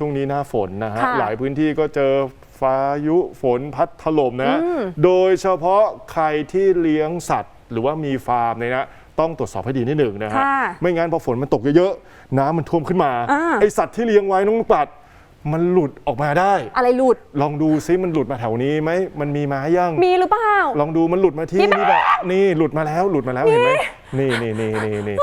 ช่วงนี้หน้าฝนนะฮะ ค่ะหลายพื้นที่ก็เจอฟ้ายุฝนพัดถล่มนะอืมโดยเฉพาะใครที่เลี้ยงสัตว์ หรือว่ามีฟาร์มเนี่ยนะ ต้องตรวจสอบให้ดีนิดหนึ่งนะฮะ ค่ะไม่งั้นพอฝนมันตกเยอะๆ น้ำมันท่วมขึ้นมา อ่า ไอสัตว์ที่เลี้ยงไว้น้องลูกปัด มันหลุดออกมาได้ อะไรหลุด ลองดูซิมันหลุดมาแถวนี้ไหมมันมีมายัง มีหรือเปล่า ลองดูมันหลุดมาที่พี่แป๊ะนี่แบบนี่หลุดมาแล้วหลุดมาแล้วเห็นไหมนี่นี่นี่นี่นี่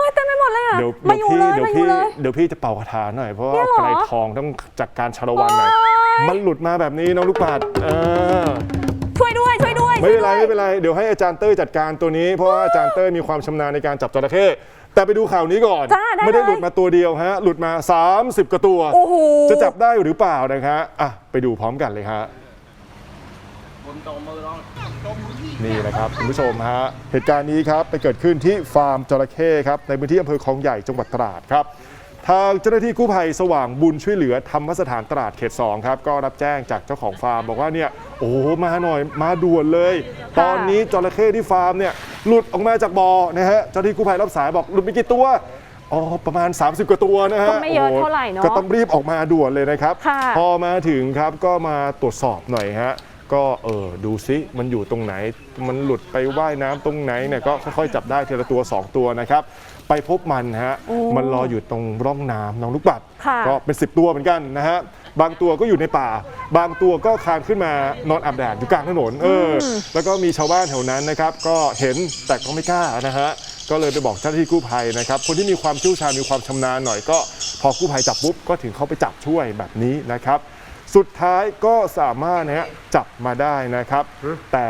เฮ้ยเต็มไปหมดเลยอะเดี๋ยวมาอยู่เลยเดี๋ยวมาอพี่ยู่เลยเดี๋ยวพี่จะเป่าคาถาหน่อยเพราะว่าเนี่ยเหรอ ไกรทองต้องจัดการชาละวันหน่อยโอ๊ยมันหลุดมาแบบนี้น้องลูกปัดเออช่วยด้วยช่วยด้วยไม่เป็นไรช่วยด้วย ไม่เป็นไรเดี๋ยวให้อาจารย์เต้ยจัดการตัวนี้เพราะว่าอาจารย์เต้ยมีความชำนาญในการจับจระเข้แต่ไปดูข่าวนี้ก่อน จ้าได้ไม่ได้เลยหลุดมาตัวเดียวฮะ หลุดมา 30กว่าตัว โอ้โห จะจับได้หรือเปล่านะฮะอะไปดูพร้อมกันเลยฮะ คนตรงมือน้อง นี่นะครับคุณผู้ชมฮะเหตุการณ์นี้ครับไปเกิดขึ้นที่ฟาร์มจระเข้ครับในพื้นที่อำเภอคลองใหญ่จังหวัดตราดครับทางเจ้าหน้าที่กู้ภัยสว่างบุญช่วยเหลือธรรมสถานตราดเขต2ครับก็รับแจ้งจากเจ้าของฟาร์มบอกว่าเนี่ยโอ้โหมาหน่อยมาด่วนเลย ตอนนี้จระเข้ที่ฟาร์มเนี่ยหลุดออกมาจากบ่อนะฮะเจ้าหน้าที่กู้ภัยรับสายบอกหลุดไปกี่ตัวอ๋อประมาณ 30 กว่าตัวนะฮะก็ไม่เยอะโโเท่าไหร่เนอะก็ต้องรีบออกมาด่วนเลยนะครับค่ะพอมาถึงครับก็มาตรวจสอบหน่อยฮะ ก็เออดูซิมันอยู่ตรงไหน มันหลุดไปว่ายน้ำตรงไหนเนี่ยก็ค่อยๆจับได้ทีละตัว 2 ตัวนะครับ ไปพบมันฮะโอ้มันรออยู่ตรงร่องน้ำน้องลูกปัดค่ะก็เป็น 10 ตัวเหมือนกันนะฮะบางตัวก็อยู่ในป่า บางตัวก็คลานขึ้นมานอนอาบแดดอยู่กลางถนนเอออแล้วก็มีชาวบ้านแถวนั้นนะครับ ก็เห็นแต่ก็ไม่กล้านะฮะก็เลยไปบอกเจ้าหน้าที่กู้ภัยนะครับ คนที่มีความเชี่ยวชาญมีความชำนาญหน่อยก็ พอกู้ภัยจับปุ๊บก็ถึงเข้าไปจับช่วยแบบนี้นะครับ สุดท้ายก็สามารถนะฮะจับมาได้นะครับ แต่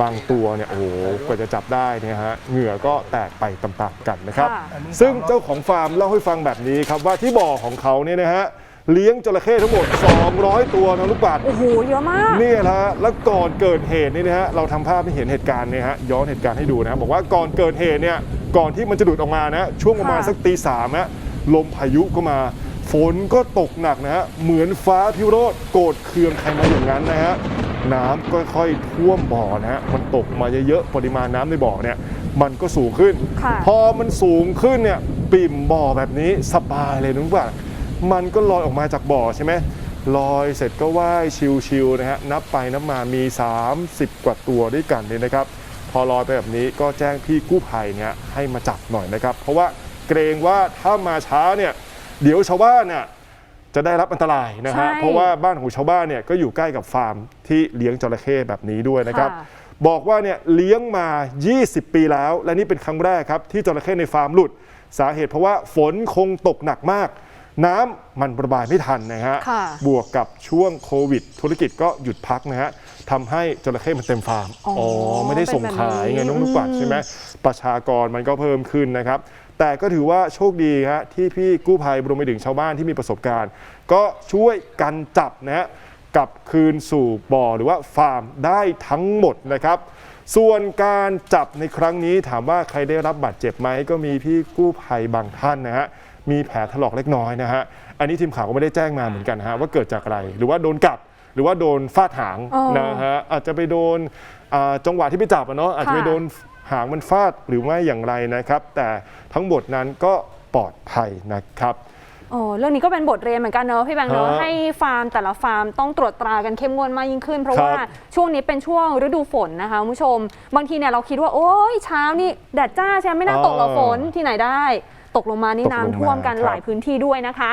บางตัวเนี่ยโอ้โหกว่าจะจับได้เนี่ยฮะเหงื่อก็แตกไปตามๆกันนะครับ ค่ะ ซึ่งเจ้าของฟาร์มเล่าให้ฟังแบบนี้ครับว่าที่บ่อของเขาเนี่ยนะฮะเลี้ยงจระเข้ทั้งหมด 200 ตัวนะลูกปัด โอ้โหเยอะมาก นี่แหละฮะแล้วก่อนเกิดเหตุนี่นะฮะเราทำภาพให้เห็นเหตุการณ์เนี่ยฮะย้อนเหตุการณ์ให้ดูนะบอกว่าก่อนเกิดเหตุเนี่ยก่อนที่มันจะหลุดออกมานะช่วงประมาณค่ะ สักตีสามฮะลมพายุก็มา ฝนก็ตกหนักนะฮะ เหมือนฟ้าพิโรธโกรธเคืองใครมาอย่างนั้นนะฮะ น้ำค่อยๆท่วมบ่อนะฮะ มันตกมาเยอะๆ ปริมาณน้ำในบ่อเนี่ย มันก็สูงขึ้นค่ะพอมันสูงขึ้นเนี่ย ปิ่มบ่อแบบนี้สบายเลยนึกว่า มันก็ลอยออกมาจากบ่อใช่ไหมลอยเสร็จก็ว่ายชิวๆนะฮะ นับไปนับมามี 30 กว่าตัวด้วยกันเนี่ยนะครับ พอลอยไปแบบนี้ก็แจ้งพี่กู้ภัยเนี่ยให้มาจับหน่อยนะครับ เพราะว่าเกรงว่าถ้ามาช้าเนี่ย เดี๋ยวชาวบ้านเนี่ยจะได้รับอันตรายนะฮะใช่เพราะว่าบ้านของชาวบ้านเนี่ยก็อยู่ใกล้กับฟาร์มที่เลี้ยงจระเข้แบบนี้ด้วยนะครับ ค่ะ บอกว่าเนี่ยเลี้ยงมา 20 ปีแล้ว และนี่เป็นครั้งแรกครับที่จระเข้ในฟาร์มหลุด สาเหตุเพราะว่าฝนคงตกหนักมาก น้ำมันระบายไม่ทันนะฮะ ค่ะ บวกกับช่วงโควิด ธุรกิจก็หยุดพักนะฮะทำให้จระเข้มันเต็มฟาร์ม อ๋ออ๋ไม่ได้ส่งขายไงน้องลูกปัดใช่ไหมประชากรมันก็เพิ่มขึ้นนะครับ แต่ก็ถือว่าโชคดีฮะที่พี่กู้ภัยรวมไปถึงชาวบ้านที่มีประสบการณ์ ก็ช่วยกันจับนะฮะกลับคืนสู่บ่อหรือว่าฟาร์มได้ทั้งหมดนะครับ ส่วนการจับในครั้งนี้ถามว่าใครได้รับบาดเจ็บไหมก็มีพี่กู้ภัยบางท่านนะฮะมีแผลถลอกเล็กน้อยนะฮะอันนี้ทีมข่าวก็ไม่ได้แจ้งมาเหมือนกันนะฮะว่าเกิดจากอะไร หรือว่าโดนกัดหรือว่าโดนฟาดหางอ๋อนะฮะอาจจะไปโดนอ่าจังหวะที่ไปจับอะเนาะอาจจะไปโดน หางมันฟาดหรือไม่อย่างไรนะครับ แต่ทั้งหมดนั้นก็ปลอดภัยนะครับโอ้เรื่องนี้ก็เป็นบทเรียนเหมือนกันเนอะพี่แบงค์เนอะฮะให้ฟาร์มแต่ละฟาร์มต้องตรวจตรากันเข้มงวดมากยิ่งขึ้น เพราะครับว่าช่วงนี้เป็นช่วงฤดูฝนนะคะคุณผู้ชม บางทีเนี่ยเราคิดว่าโอ้ยเช้านี่แดดจ้าใช่ไหมไม่น่าตกหรอกฝนที่ไหนได้ ตกลงมานี่ตกลงมาน้ำท่วมกันครับหลายพื้นที่ด้วยนะคะ